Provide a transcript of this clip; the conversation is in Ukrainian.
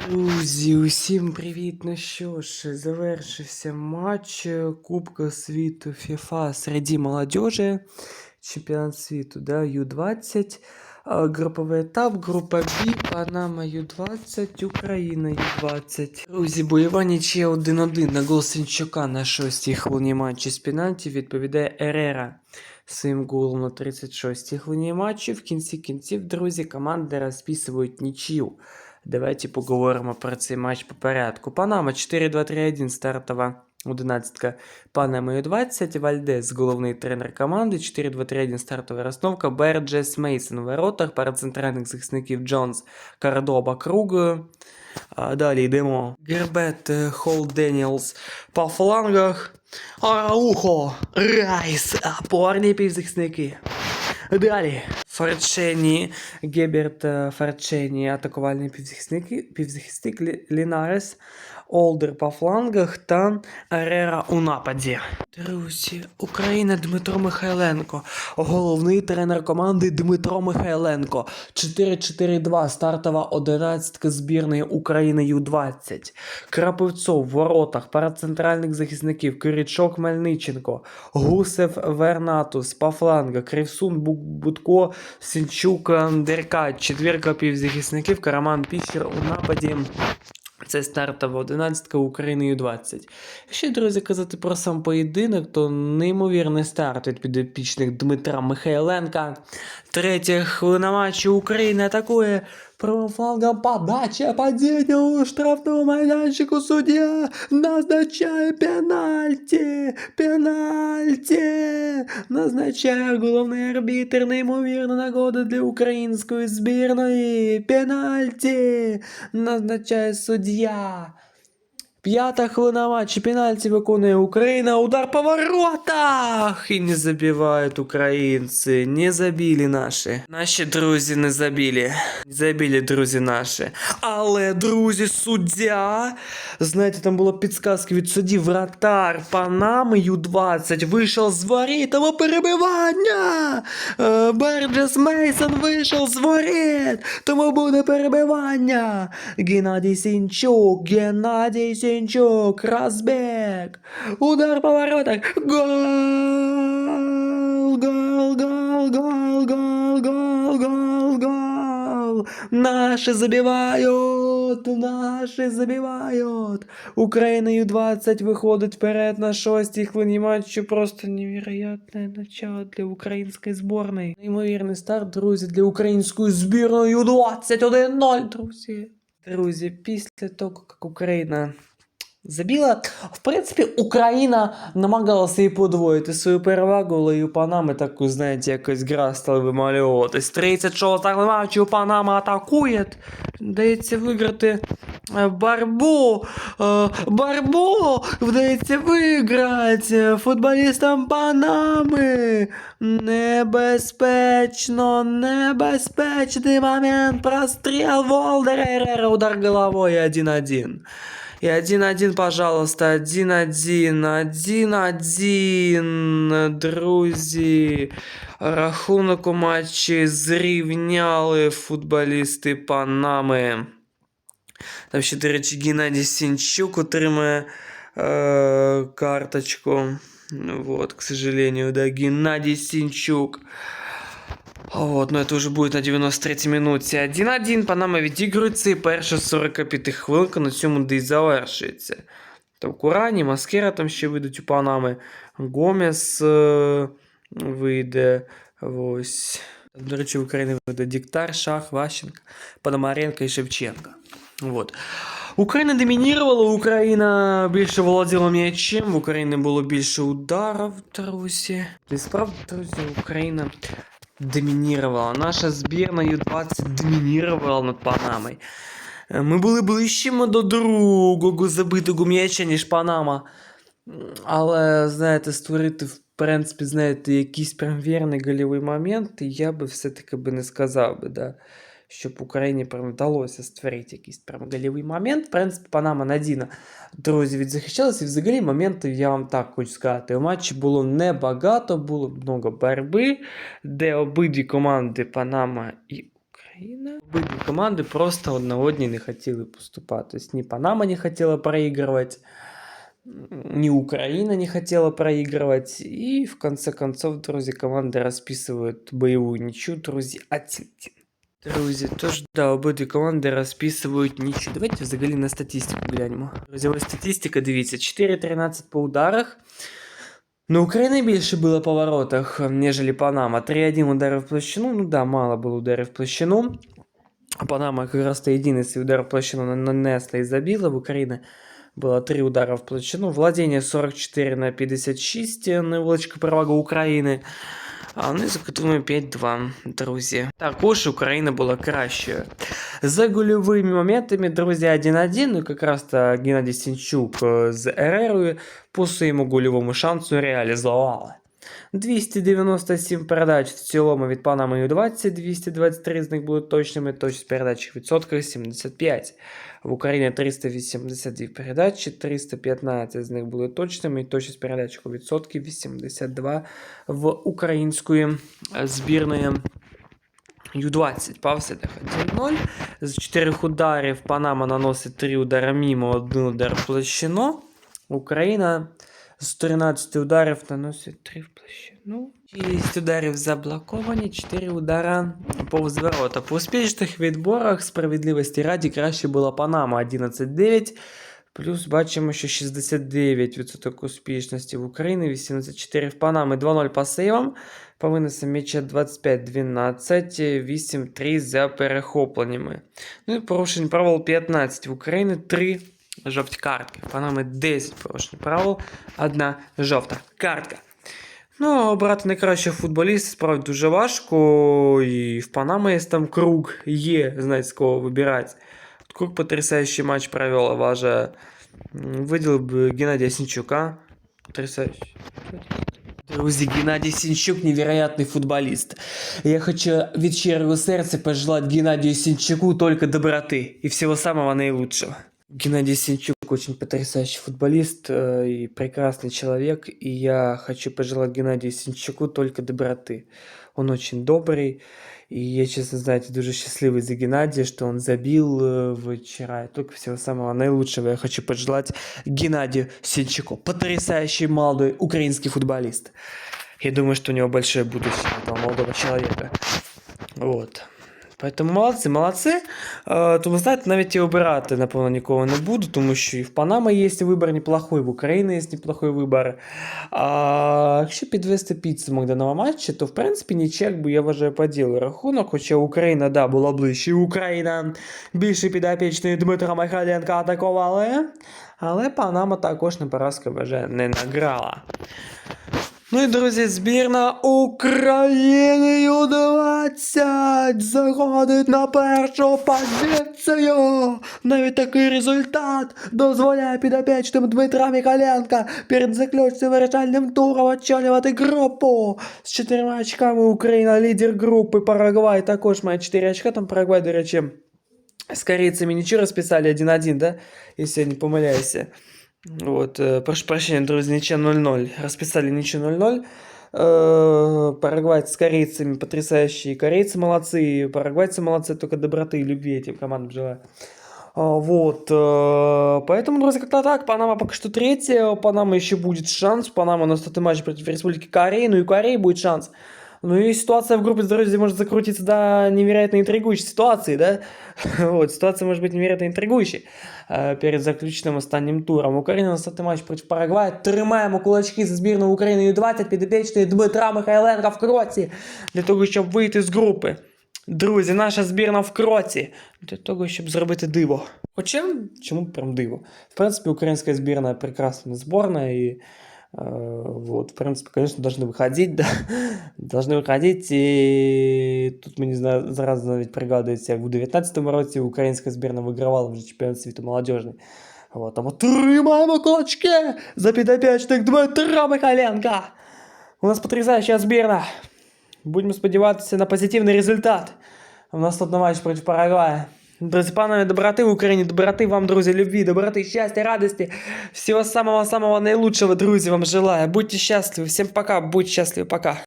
Друзі, усім привіт! Ну що ж, завершився матч е, Кубка світу FIFA серед молодежи, чемпіонат світу, да, Ю-20, груповий етап, група Б, Панама Ю-20, Україна Ю-20. Друзі, бойова нічия 1-1 на гол Сінчука на 6-й хвилині матчу з пенальті відповідає Ерера своїм голом на 36-й хвилині матчу. В кінці кінців, друзі, команди розписують нічию. Давайте поговоримо про цей матч по порядку. Панама 4-2-3-1 стартова 11. Панама 20 Вальдес, головний тренер команди. 4-2-3-1 стартова розновка. Берджес Мейсон в воротах. Пара центральних захисників Джонс, Кардоба, Круг. А далі йдемо. Гербет, е, Холл Деніелс по флангах. Араухо, Райс, опорні півзахисники. Далі. Фарчені, Геберт е, Фарчені, атакувальний півзахисник, півзахисник Лінарес, Олдер по флангах та Арера у нападі. Друзі, Україна Дмитро Михайленко, головний тренер команди Дмитро Михайленко. 4-4-2, стартова одинадцятка збірної України Ю-20. Краповцов в воротах, пара центральних захисників, Киричок Мельниченко, Гусев Вернатус, по флангах, Кривсун Бу- Будко, Сінчук Деркач, четвірка півзахисників, Караман Піщер у нападі. Це стартова 11 України Ю-20. Якщо, друзі, казати про сам поєдинок, то неймовірний старт від підопічних Дмитра Михайленка. Третя хвилина матчу Україна атакує флангом подача, падение у штрафного майданчику судья назначає пенальті, пенальті, назначає головний арбітер неймовірна нагода для української збірної, пенальті, назначає суддя. П'ята хвилина матчу, пенальті виконує Україна, удар по воротах! І не забивають українці, не забили наші. Наші друзі не забили. Не забили друзі наші. Але, друзі, суддя, знаєте, там була підсказка від судді, вратар Панами Ю-20 вийшов з воріт, перебивання! Е, Берджес Мейсон вийшов з воріт, тому буде перебивання! Геннадій Сінчук, Геннадій Сінчук, розбіг, удар по воротах, гол, гол, гол, гол, гол, гол, гол, гол, наши забивают, наши забивают, Україна Ю-20 виходить вперед на шостій хвилині матчу, просто невероятное начало для української зборної. Неймовірний старт, друзі, для української збірної Ю-20, 1-0, друзі. Друзі, після того, як Україна забила, в принципі, Україна намагалася і подвоїти свою перевагу, але і у Панами таку, знаєте, якось гра стала вимальовуватись. 36 матчу Панама атакує. Вдається виграти е, Барбу. Е, Барбу вдається виграти футболістам Панами. Небезпечно, небезпечний момент. Простріл Волдера удар головою 1-1. И 1-1, пожалуйста, 1-1, 1-1, друзі. Рахунок у матчі зрівняли футболісти Панами. Там ще, до речі, Геннадій Сінчук отримає е, карточку. Ну Вот, к сожалению, да, Геннадий Синчук. Вот, но это уже будет на 93-й минуті. 1-1 Панама відігрується і перша 45 хвилинка на цьому де й завершується. Там Курані, Маскера там ще вийдуть у Панами. Гомес е, вийде. Ось. До речі, в Україні вийде Діктар, Шах, Ващенко, Пономаренко і Шевченко. Вот. Україна домінірувала, Україна більше володіла м'ячем, в України було більше ударів, друзі. І справді, друзі, Україна домінірувала. Наша збірна Ю-20 домінірувала над Панамою. Е, Ми були ближчими до другого забитого м'яча, ніж Панама. Але, знаєте, створити, в принципі, знаєте, якийсь прям вірний гольовий момент, я би все-таки би не сказав би, да, щоб Україні прям вдалося створити якийсь прям гольовий момент. В принципі, Панама надійно, друзі, відзахищалася. І взагалі моментів, я вам так хочу сказати, у матчі було небагато, було много боротьби, де обидві команди Панама і Україна. Обидві команди просто одна одній не хотіли поступати. Тобто ні Панама не хотіла проігрувати, ни Украина не хотела проигрывать. И в конце концов, друзья, команды расписывают боевую ничью, друзья, 1-1. Друзі, тож да, обидві команди розписують нічу. Давайте взагалі на статистику глянемо. Друзі, ось статистика, дивіться, 4-13 по ударах. Ну, України більше було по воротах, нежели Панама. 3-1 удари в площину. Ну да, мало було ударів в площину. А Панама якраз то єдиний свій удар в площину нанесла і забила. В Україні было 3 удара в площину. Владение 44 на 56. Невеличка перевага України. А вони закотуємо 5-2, друзі. Також Україна була кращою. За гольовими моментами, друзі, 1-1. Ну, якраз Геннадій Сінчук е, з РР по своєму гольовому шансу реалізували. 297 передач в цілому від Панами 20, 223 з них були точними, точність передач в відсотках 75. В Україні 382 передачі, 315 з них були точними, і точність передач у відсотки 82 в української е, збірної Ю-20. Пався 1-0. З 4 ударів Панама наносить 3 удари мимо, 1 удар в площину. Україна з 13 ударів наносить 3 в площину. 6 ударів заблоковані, 4 удара повз ворота. По успішних відборах справедливості раді краще була Панама 11-9. Плюс бачимо, що 69% успішності в Україні, 84 в Панами, 2-0 по сейвам. По винесам м'яча 25-12, 8-3 за перехопленнями. Ну і порушень правил 15 в Україні, 3 жовті картки. В Панами 10 порушень правил, 1 жовта картка. Ну, обрати найкращого футболіста справді дуже важко. І в Панамі є там круг, є, знаєте, з кого вибирати. Круг потрясающий матч провел, а Важа. М, Выделил бы Геннадия Синчука. Потрясающий. Друзі, Геннадій Сінчук невероятний футболіст. Я хочу від щирого серця пожелать Геннадию Синчуку только доброты и всего самого наилучшего. Геннадий Синчук очень потрясающий футболист э, и прекрасный человек, и я хочу пожелать Геннадию Синчуку только доброты. Он очень добрый, и я, честно, знаете, дуже счастливый за Геннадия, что он забил э, вчера. И только всего самого наилучшего я хочу пожелать Геннадию Синчуку. Потрясающий молодой украинский футболист. Я думаю, что у него большое будущее, этого молодого человека. Вот. Поэтому молодці, молодці. Тому, знаєте, навіть і обирати, напевно, нікого не буду, тому що і в Панама є вибір неплохой, в Україні є неплохой вибір. А якщо підвести підсумок даного матчу, то в принципі нічого, якби я вважаю по ділу рахунок, хоча Україна, да, була ближче. Україна більше підопічної Дмитра Михайленка атакували. Але Панама також на поразку вважає не награла. Ну і друзі, збірна України Ю-20 заходить на першу позицію. Навіть такий результат дозволяє підопічним Дмитра Михайленка перед заключним вирішальним туром очолювати групу. З чотирма очками Україна лідер групи. Парагвай також має 4 очка. Там Парагвай, до речі, з корейцями нічого розписали 1-1, да? Якщо я не помиляюсь. Вот, э, прошу прощения, друзья, ничья 0-0. Расписали ничью 0-0. Э, Парагвайцы с корейцами потрясающие. Корейцы молодцы, парагвайцы молодцы, только доброты и любви этим командам желаю. А, Вот, э, поэтому, друзья, как-то так. Панама пока что третья, у Панамы еще будет шанс. Панама на статый матч против Республики Кореи, ну и у Кореи будет шанс. Ну и ситуация в группе, друзья, может закрутиться до невероятно интригующей ситуации, да? Вот, ситуация может быть невероятно интригующей э, перед заключним останнім туром. Україна на статий матч проти Парагваю. Тримаємо кулачки за збірну України Ю-20 підопічної Дмитра Михайленка в кроці для того, щоб вийти з групи. Друзі, наша збірна в кроці для того, щоб зробити диво. Хоча, чому прям диво? В принципі, українська збірна прекрасна зборна і э, вот, в принципе, конечно, должны выходить, да, должны выходить, і тут мені зна- зараз навіть пригадується, як у 19-му році українська збірна вигравала вже чемпіонат світу молодіжний. Вот, тому тримаємо кулачки за підопічних Дмитра Михайленка. У нас потрясающая збірна. Будемо сподіватися на позитивний результат. У нас тут на матч проти Парагвая. Друзі, панове, доброти в Україні, доброти вам, друзі, любви, доброти, счастья, радости. Всего самого-самого наилучшего, друзі, вам желаю. Будьте счастливы. Всем пока, будьте счастливы, пока.